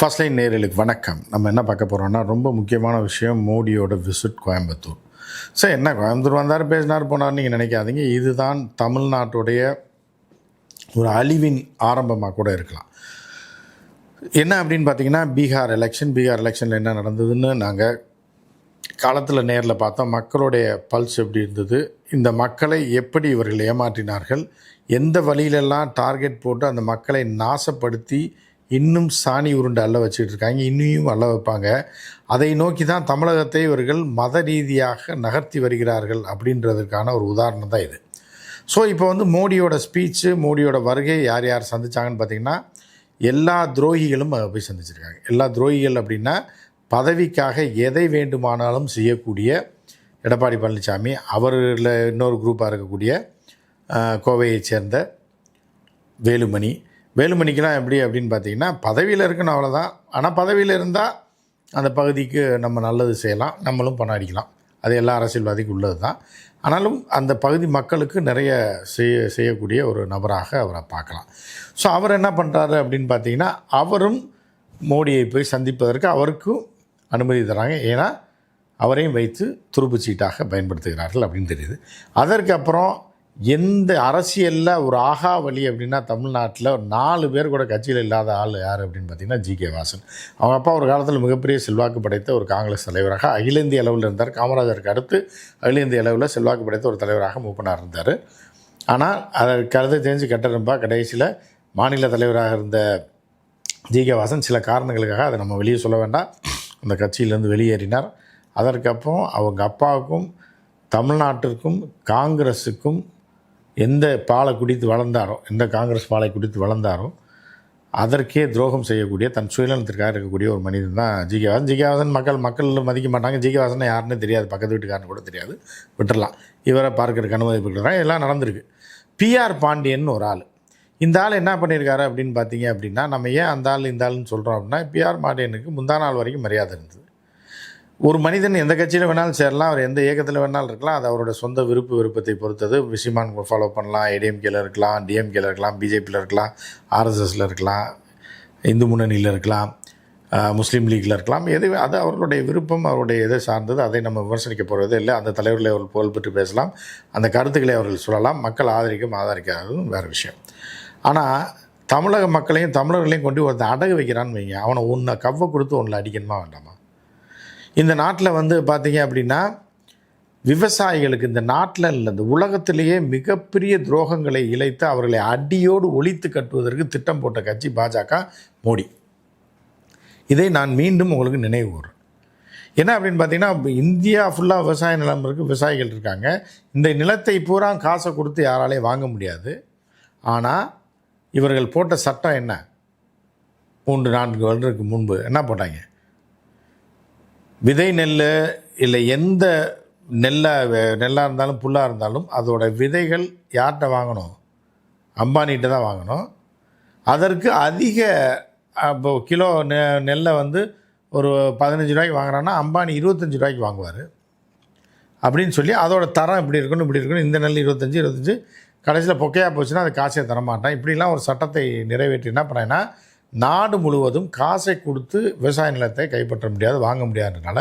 First line நேரலுக்கு வணக்கம். நம்ம என்ன பார்க்க போகிறோம்னா ரொம்ப முக்கியமான விஷயம் மோடியோட விசிட் கோயம்புத்தூர். சார் என்ன கோயம்புத்தூர் வந்தார் பேசினார் போனார் நீங்கள் நினைக்காதீங்க. இதுதான் தமிழ்நாட்டுடைய ஒரு அழிவின் ஆரம்பமாக கூட இருக்கலாம். என்ன அப்படின்னு பார்த்தீங்கன்னா பீகார் எலெக்ஷன் பீகார் எலெக்ஷனில் என்ன நடந்ததுன்னு நாங்கள் காலத்தில் நேரில் பார்த்தோம். மக்களுடைய பல்ஸ் எப்படி இருந்தது இந்த மக்களை எப்படி இவர்கள் ஏமாற்றினார்கள் எந்த வழியிலெல்லாம் டார்கெட் போட்டு அந்த மக்களை நாசப்படுத்தி இன்னும் சாணி உருண்டை அல்ல வச்சுட்டு இருக்காங்க இன்னும் அல்ல வைப்பாங்க. அதை நோக்கி தான் தமிழகத்தை இவர்கள் மத ரீதியாக நகர்த்தி வருகிறார்கள் அப்படின்றதுக்கான ஒரு உதாரணம் தான் இது. ஸோ இப்போ வந்து மோடியோட ஸ்பீச்சு மோடியோட வருகை யார் யார் சந்திச்சாங்கன்னு பார்த்தீங்கன்னா எல்லா துரோகிகளும் போய் சந்திச்சிருக்காங்க. எல்லா துரோகிகள் அப்படின்னா பதவிக்காக எதை வேண்டுமானாலும் செய்யக்கூடிய எடப்பாடி பழனிசாமி அவரில் இன்னொரு குரூப்பாக இருக்கக்கூடிய கோவையைச் சேர்ந்த வேலுமணி வேலுமணிக்கெலாம் எப்படி அப்படின்னு பார்த்தீங்கன்னா பதவியில் இருக்கணும் அவ்வளோதான் ஆனால் பதவியில் இருந்தால் அந்த பகுதிக்கு நம்ம நல்லது செய்யலாம் நம்மளும் பணம் அடிக்கலாம். அது எல்லா அரசியல்வாதிக்கும் உள்ளது தான் ஆனாலும் அந்த பகுதி மக்களுக்கு நிறைய செய்ய செய்யக்கூடிய ஒரு நபராக அவரை பார்க்கலாம். ஸோ அவர் என்ன பண்ணுறாரு அப்படின்னு பார்த்தீங்கன்னா அவரும் மோடியை போய் சந்திப்பதற்கு அவருக்கும் அனுமதி தராங்க. ஏன்னா அவரையும் வைத்து துருப்பு சீட்டாக பயன்படுத்துகிறார்கள் அப்படின்னு தெரியுது. அதற்கப்புறம் எந்த அரசியலில் ஒரு ஆகா வழி அப்படின்னா தமிழ்நாட்டில் ஒரு நாலு பேர் கூட கட்சியில் இல்லாத ஆள் யார் அப்படின்னு பார்த்தீங்கன்னா ஜி கே வாசன். அவங்க அப்பா ஒரு காலத்தில் மிகப்பெரிய செல்வாக்கு படைத்த ஒரு காங்கிரஸ் தலைவராக அகில இந்திய அளவில் இருந்தார். காமராஜருக்கு அடுத்து அகில இந்திய அளவில் செல்வாக்கு படைத்த ஒரு தலைவராக மூப்பனார் இருந்தார். ஆனால் அதை கருத தெரிஞ்சு கட்டரம்பா கடைசியில் மாநில தலைவராக இருந்த ஜி கே வாசன் சில காரணங்களுக்காக அதை நம்ம வெளியே சொல்ல வேண்டாம். அந்த கட்சியிலேருந்து வெளியேறினார். அதற்கப்புறம் அவங்க அப்பாவுக்கும் தமிழ்நாட்டிற்கும் காங்கிரஸுக்கும் எந்த பாலை குடித்து வளர்ந்தாரோ எந்த காங்கிரஸ் பாலை குடித்து வளர்ந்தாரோ அதற்கே துரோகம் செய்யக்கூடிய தன் சுயநலத்திற்காக இருக்கக்கூடிய ஒரு மனிதன் தான் ஜிகேவாசன் வாசன் மக்கள் மக்கள் மதிக்க மாட்டாங்க. ஜிகேவாசன் யாருன்னு தெரியாது. பக்கத்து வீட்டுக்காரன்னு கூட தெரியாது. விட்டுடலாம் இவரை பார்க்கறதுக்கு அனுமதி பெற்றுறாங்க எல்லாம் நடந்திருக்கு. பிஆர் பாண்டியன் ஒரு ஆள். இந்த ஆள் என்ன பண்ணியிருக்காரு அப்படின்னு பார்த்தீங்க அப்படின்னா நம்ம ஏன் அந்த ஆள் இந்த ஆள்னு சொல்கிறோம் அப்படின்னா பிஆர் பாண்டியனுக்கு முந்தா நாள் வரைக்கும் மரியாதை இருந்தது. ஒரு மனிதன் எந்த கட்சியில் வேணாலும் சேரலாம் அவர் எந்த இயக்கத்தில் வேணாலும் இருக்கலாம். அது அவரோட சொந்த விருப்பு விருப்பத்தை பொறுத்தது. விசிமான் ஃபாலோ பண்ணலாம். ஏடிஎம்கேல இருக்கலாம் டிஎம்கேல இருக்கலாம் பிஜேபியில் இருக்கலாம் ஆர்எஸ்எஸில் இருக்கலாம் இந்து முன்னணியில் இருக்கலாம் முஸ்லீம் லீக்கில் இருக்கலாம். எது அது அவர்களுடைய விருப்பம் அவருடைய எதை சார்ந்தது அதை நம்ம விமர்சனிக்க போகிறது இல்லை. அந்த தலைவர்களை அவர்கள் புகழ் பெற்று பேசலாம். அந்த கருத்துக்களை அவர்கள் சொல்லலாம். மக்கள் ஆதரிக்கும் ஆதரிக்காததும் வேறு விஷயம். ஆனால் தமிழக மக்களையும் தமிழர்களையும் கொண்டு ஒருத்தன் அடகு வைக்கிறான்னு வைங்க. அவனை ஒன்றை கவ்வை கொடுத்து ஒன்றில் அடிக்கணுமா வேண்டாமா? இந்த நாட்டில் வந்து பார்த்தீங்க அப்படின்னா விவசாயிகளுக்கு இந்த நாட்டில் இல்லை இந்த உலகத்திலேயே மிகப்பெரிய துரோகங்களை இழைத்து அவர்களை அடியோடு ஒழித்து கட்டுவதற்கு திட்டம் போட்ட கட்சி பாஜக மோடி. இதை நான் மீண்டும் உங்களுக்கு நினைவு கூறுறேன். என்ன அப்படின்னு பார்த்தீங்கன்னா இந்தியா ஃபுல்லாக விவசாய நிலம் இருக்குது விவசாயிகள் இருக்காங்க. இந்த நிலத்தை பூரா காசை கொடுத்து யாராலையும் வாங்க முடியாது. ஆனால் இவர்கள் போட்ட சட்டம் என்ன? மூன்று நான்கு வருடத்துக்கு முன்பு என்ன போட்டாங்க? விதை நெல் இல்லை எந்த நெல்லாக நெல்லாக இருந்தாலும் புல்லாக இருந்தாலும் அதோட விதைகள் யார்கிட்ட வாங்கணும்? அம்பானிகிட்ட தான் வாங்கணும். அதற்கு அதிக இப்போ கிலோ நெ நெல்லை வந்து ஒரு பதினஞ்சு ரூபாய்க்கு வாங்குறான்னா அம்பானி இருபத்தஞ்சி ரூபாய்க்கு வாங்குவார். அப்படின்னு சொல்லி அதோட தரம் இப்படி இருக்கணும் இப்படி இருக்கணும் இந்த நெல் இருபத்தஞ்சி இருபத்தஞ்சி. கடைசியில் பொக்கையாக போச்சுன்னா அது காசே தரமாட்டான். இப்படிலாம் ஒரு சட்டத்தை நிறைவேற்றி என்ன பண்ணேன்னா நாடு முழுவதும் காசை கொடுத்து விவசாய நிலத்தை கைப்பற்ற முடியாது வாங்க முடியாததுனால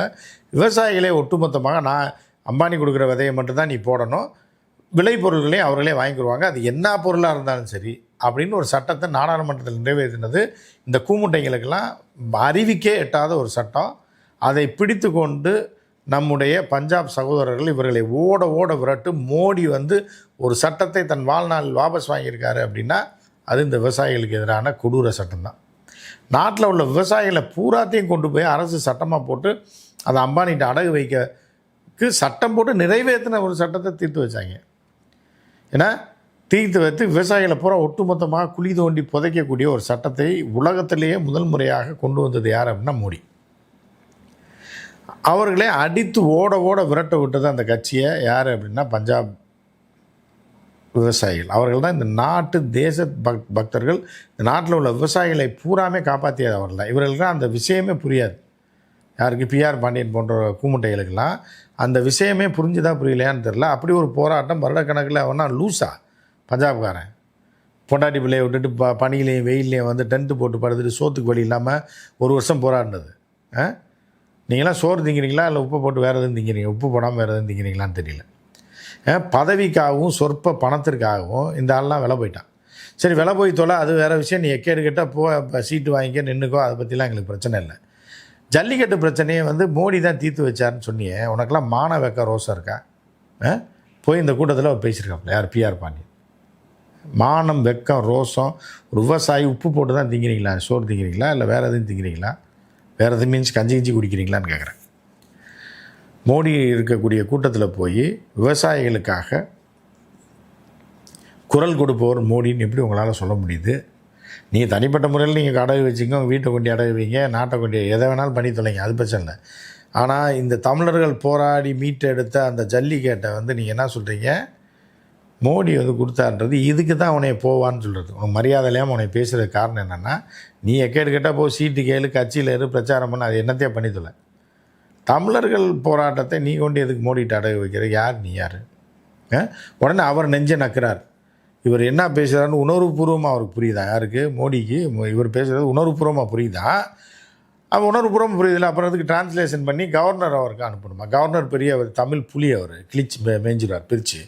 விவசாயிகளே ஒட்டுமொத்தமாக நான் அம்பானி கொடுக்குற விதையை மட்டும்தான் நீ போடணும். விளைபொருள்களையும் அவர்களே வாங்கிக்கிடுவாங்க அது என்ன பொருளாக இருந்தாலும் சரி அப்படின்னு ஒரு சட்டத்தை நாடாளுமன்றத்தில் நிறைவேற்றினது இந்த கூமுட்டைகளுக்கெல்லாம் அறிவிக்கே எட்டாத ஒரு சட்டம். அதை பிடித்து கொண்டு நம்முடைய பஞ்சாப் சகோதரர்கள் இவர்களை ஓட ஓட விரட்டு மோடி வந்து ஒரு சட்டத்தை தன் வாழ்நாள் வாபஸ் வாங்கியிருக்காரு அப்படின்னா அது இந்த விவசாயிகளுக்கு எதிரான கொடூர சட்டம் தான் நாட்டில் உள்ள விவசாயிகளை பூராத்தையும் கொண்டு போய் அரசு சட்டமாக போட்டு அதை அம்பானிகிட்ட அடகு வைக்கக்கு சட்டம் போட்டு நிறைவேற்றின ஒரு சட்டத்தை தீர்த்து வச்சாங்க. ஏன்னா தீர்த்து வைத்து விவசாயிகளை பூரா ஒட்டுமொத்தமாக குழி தோண்டி புதைக்கக்கூடிய ஒரு சட்டத்தை உலகத்திலேயே முதல் முறையாக கொண்டு வந்தது யார் அப்படின்னா மோடி. அவர்களே அடித்து ஓட ஓட விரட்ட விட்டது அந்த கட்சியை யார் அப்படின்னா பஞ்சாப் விவசாயிகள். அவர்கள் தான் இந்த நாட்டு தேச பக் பக்தர்கள் இந்த நாட்டில் உள்ள விவசாயிகளை பூராமே காப்பாற்றியது அவர்கள் தான். இவர்களுக்கு அந்த விஷயமே புரியாது. யாருக்கு? பிஆர் பாண்டியன் போன்ற கூமுட்டைகளுக்கெல்லாம் அந்த விஷயமே புரிஞ்சுதா புரியலையான்னு தெரில அப்படி ஒரு போராட்டம் வருடக்கணக்கில் அவனா லூஸா பஞ்சாப்காரன். பொண்டாட்டி பிள்ளையை விட்டுட்டு ப பனியிலையும் வெயிலையும் வந்து டென்ட்டு போட்டு படுத்துட்டு சோத்துக்கு வழி இல்லாமல் ஒரு வருஷம் போராடினது. ஆ? நீங்களாம் சோறு திங்கிறீங்களா? இல்லை உப்பு போட்டு வேறு எதுவும் திங்கிறீங்க? உப்பு போடாமல் வேறு எதுவும் திங்கிறீங்களான்னு தெரியல. பதவிக்காகவும் சொற்ப பணத்திற்காகவும் இந்த ஆள்லாம் விலை போயிட்டான். சரி விலை போய் தொலை அது வேறு விஷயம். நீ எக்கேடு கேட்டால் போ சீட்டு வாங்கிக்க நின்றுக்கோ அதை பற்றிலாம் எங்களுக்கு பிரச்சனை இல்லை. ஜல்லிக்கட்டு பிரச்சனையை வந்து மோடி தான் தீர்த்து வச்சார்னு சொன்னியே உனக்கெல்லாம் மான வைக்க ரோசம் இருக்கா? ஆ? போய் இந்த கூட்டத்தில் அவர் பேசியிருக்காப்புல யார்? பிஆர் பாண்டியன். மானம் வெக்கம் ரோசம் ஒரு விவசாயி உப்பு போட்டு தான் திங்கிறீங்களா? சோறு திங்கிறீங்களா? இல்லை வேறு எதுவும் திங்கிறீங்களா? வேறு எதுவும் மீன்ஸ் கஞ்சி கிஞ்சி குடிக்கிறீங்களான்னு கேட்குறேன் மோடி இருக்கக்கூடிய கூட்டத்தில் போய் விவசாயிகளுக்காக குரல் கொடுப்பவர் மோடின்னு எப்படி உங்களால் சொல்ல முடியுது? நீங்கள் தனிப்பட்ட முறையில் நீங்கள் அடகு வச்சுங்க உங்கள் வீட்டை கொண்டு அடகு வைங்க நாட்டை கொண்டு எதை வேணாலும் பண்ணி தொலைங்க அது பிரச்சனை இல்லை. ஆனால் இந்த தமிழர்கள் போராடி மீட்டெடுத்த அந்த ஜல்லிக்கேட்டை வந்து நீங்கள் என்ன சொல்கிறீங்க மோடி வந்து கொடுத்தான்றது இதுக்கு தான் உன்னை போவான்னு சொல்கிறது உனக்கு மரியாதை இல்லாமல் உன்னை பேசுகிற காரணம் என்னென்னா நீ எக்கேடு கேட்டால் போ சீட்டு கேளு கட்சியில் இரு பிரச்சாரம் பண்ண அது என்னத்தையே பண்ணி தொலை. தமிழர்கள் போராட்டத்தை நீ கொண்டு எதுக்கு மோடிட்டு அடகு வைக்கிற? யார் நீ? யார்? உடனே அவர் நெஞ்ச நக்கிறார். இவர் என்ன பேசுகிறாருன்னு உணர்வுபூர்வமாக அவருக்கு புரியுதா? யாருக்கு? மோடிக்கு. இவர் பேசுகிறது உணர்வுபூர்வமாக புரியுதா? அவன் உணர்வுபூர்வம் புரியுதில்ல. அப்புறம் அதுக்கு டிரான்ஸ்லேஷன் பண்ணி கவர்னர் அவருக்கு அனுப்பணுமா? கவர்னர் பெரிய அவர் தமிழ் புலி அவர் கிழிச்சு மேஞ்சிடுவார் பிரித்து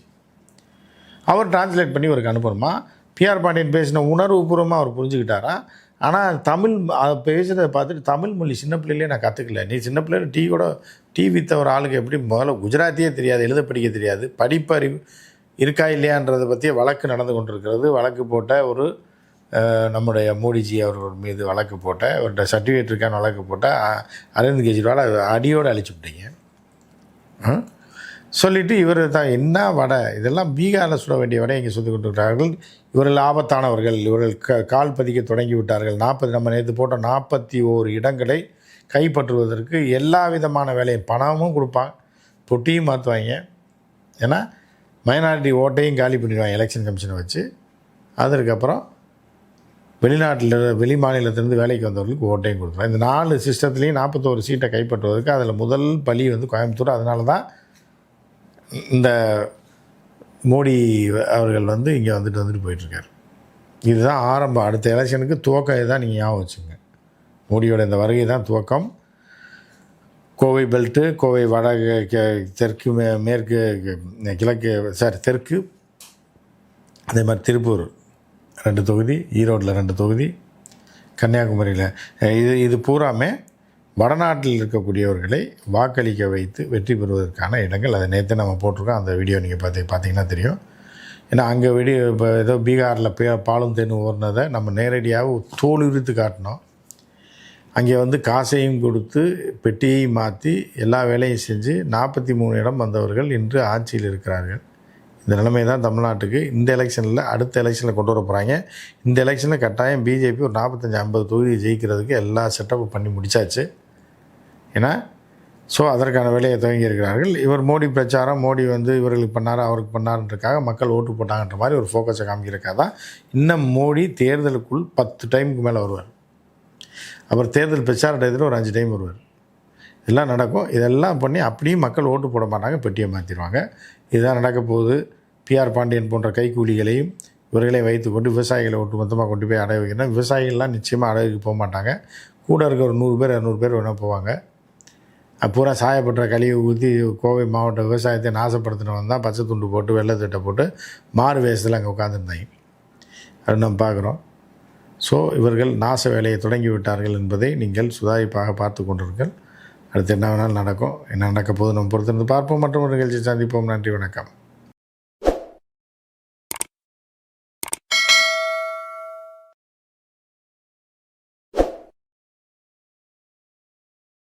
அவர் டிரான்ஸ்லேட் பண்ணி இவருக்கு அனுப்பணுமா? பிஆர் பாண்டியன் பேசின உணர்வுபூர்வமாக அவர் புரிஞ்சுக்கிட்டாரா? ஆனால் தமிழ் அதை பேசுகிறத பார்த்துட்டு தமிழ் மொழி சின்ன பிள்ளையிலே நான் கற்றுக்கல நீ சின்ன பிள்ளைல டீ கூட டீ வித்த ஒரு ஆளுக்கு எப்படி முதல்ல குஜராத்தியே தெரியாது எழுத படிக்க தெரியாது படிப்பறிவு இருக்கா இல்லையான்றதை பற்றிய வழக்கு நடந்து கொண்டிருக்கிறது. வழக்கு போட்ட ஒரு நம்முடைய மோடிஜி அவர்கள் மீது வழக்கு போட்ட அவர்கிட்ட சர்டிஃபிகேட் இருக்கான்னு வழக்கு போட்ட அரவிந்த் கெஜ்ரிவால் அடியோடு அழிச்சு விட்டீங்க. சொல்லிட்டு இவர் தான் என்ன வடை? இதெல்லாம் பீகாரில் சுட வேண்டிய வடை இங்கே சொல்லி கொண்டிருக்கிறார்கள். இவர்கள் ஆபத்தானவர்கள். இவர்கள் க கால் பதிக்க தொடங்கி விட்டார்கள். நாற்பது நம்ம நேற்று போட்ட நாற்பத்தி ஓரு இடங்களை கைப்பற்றுவதற்கு எல்லா விதமான வேலையும் பணமும் கொடுப்பாங்க. பொட்டியும் மாற்றுவாங்க ஏன்னா மைனாரிட்டி ஓட்டையும் காலி பண்ணிடுவாங்க எலெக்ஷன் கமிஷனை வச்சு. அதற்கப்புறம் வெளிநாட்டில் வெளி மாநிலத்திலேருந்து வேலைக்கு வந்தவர்களுக்கு ஓட்டையும் கொடுக்குறோம் இந்த நாலு சிஸ்டத்துலேயும் நாற்பத்தோரு சீட்டை கைப்பற்றுவதற்கு அதில் முதல் பலி வந்து கோயம்புத்தூர். அதனால தான் இந்த மோடி அவர்கள் வந்து இங்கே வந்துட்டு வந்துட்டு போயிட்டுருக்காரு. இதுதான் ஆரம்பம் அடுத்த எலெக்ஷனுக்கு துவக்கம் தான் நீங்கள் ஞாபகம் வச்சுங்க. மோடியோட இந்த வருகை தான் துவக்கம். கோவை பெல்ட்டு கோவை வடக்கு கெ- தெற்கு மே- மேற்கு கிழக்கு சாரி தெற்கு அதே மாதிரி திருப்பூர் ரெண்டு தொகுதி ஈரோட்டில் ரெண்டு தொகுதி கன்னியாகுமரியில் இது இது பூராமே வடநாட்டில் இருக்கக்கூடியவர்களை வாக்களிக்க வைத்து வெற்றி பெறுவதற்கான இடங்கள். அதை நேற்று நம்ம போட்டிருக்கோம். அந்த வீடியோ நீங்கள் பார்த்து பார்த்தீங்கன்னா தெரியும். ஏன்னா அங்கே வெடி இப்போ ஏதோ பீகாரில் பே பாலும் தேனும் ஓடினதை நம்ம நேரடியாக தோல் உரித்து காட்டினோம். அங்கே வந்து காசையும் கொடுத்து பெட்டியையும் மாற்றி எல்லா வேலையும் செஞ்சு நாற்பத்தி மூணு இடம் வந்தவர்கள் இன்று ஆட்சியில் இருக்கிறார்கள். இந்த நிலைமை தான் தமிழ்நாட்டுக்கு இந்த எலெக்ஷனில் அடுத்த எலெக்ஷனில் கொண்டு வர போகிறாங்க இந்த எலெக்ஷனில் கட்டாயம் பிஜேபி ஒரு நாற்பத்தஞ்சு ஐம்பது தொகுதி ஜெயிக்கிறதுக்கு எல்லா செட்டப்பும் பண்ணி முடிச்சாச்சு. ஏன்னா ஸோ அதற்கான வேலையை துவங்கி இருக்கிறார்கள். இவர் மோடி பிரச்சாரம் மோடி வந்து இவர்களுக்கு பண்ணார் அவருக்கு பண்ணாருன்றக்காக மக்கள் ஓட்டு போட்டாங்கன்ற மாதிரி ஒரு ஃபோக்கஸை காமிக்கிறக்காக தான் இன்னும் மோடி தேர்தலுக்குள் பத்து டைமுக்கு மேலே வருவார். அப்புறம் தேர்தல் பிரச்சார டயத்தில் ஒரு அஞ்சு டைம் வருவார். இதெல்லாம் நடக்கும். இதெல்லாம் பண்ணி அப்படியும் மக்கள் ஓட்டு போட மாட்டாங்க பெட்டியை மாற்றிடுவாங்க இதுதான் நடக்க போகுது. பிஆர் பாண்டியன் போன்ற கைக்கூலிகளையும் இவர்களை வைத்துக்கொண்டு விவசாயிகளை ஒட்டு மொத்தமாக கொண்டு போய் அடைய வைக்கிறேன் விவசாயிகள்லாம் நிச்சயமாக அடகுக்கு போக மாட்டாங்க. கூட இருக்க ஒரு நூறு பேர் இரநூறு பேர் வேணால் போவாங்க. பூரா சாயப்பட்ட கழிவு ஊற்றி கோவை மாவட்ட விவசாயத்தை நாசப்படுத்தினவன் தான் பச்சை துண்டு போட்டு வெள்ளத்திட்ட போட்டு மாறு வேஷத்தில் அங்கே உட்காந்துருந்தாங்க அது நம்ம பார்க்குறோம். ஸோ இவர்கள் நாச வேலையை தொடங்கி விட்டார்கள் என்பதை நீங்கள் சுதாரிப்பாக பார்த்து கொண்டிருங்கள். அடுத்து என்ன வேணாலும் நடக்கும். என்ன நடக்க போது நம்ம பொறுத்திருந்து பார்ப்போம். மற்றும் ஒரு நிகழ்ச்சி சந்திப்போம். நன்றி வணக்கம்.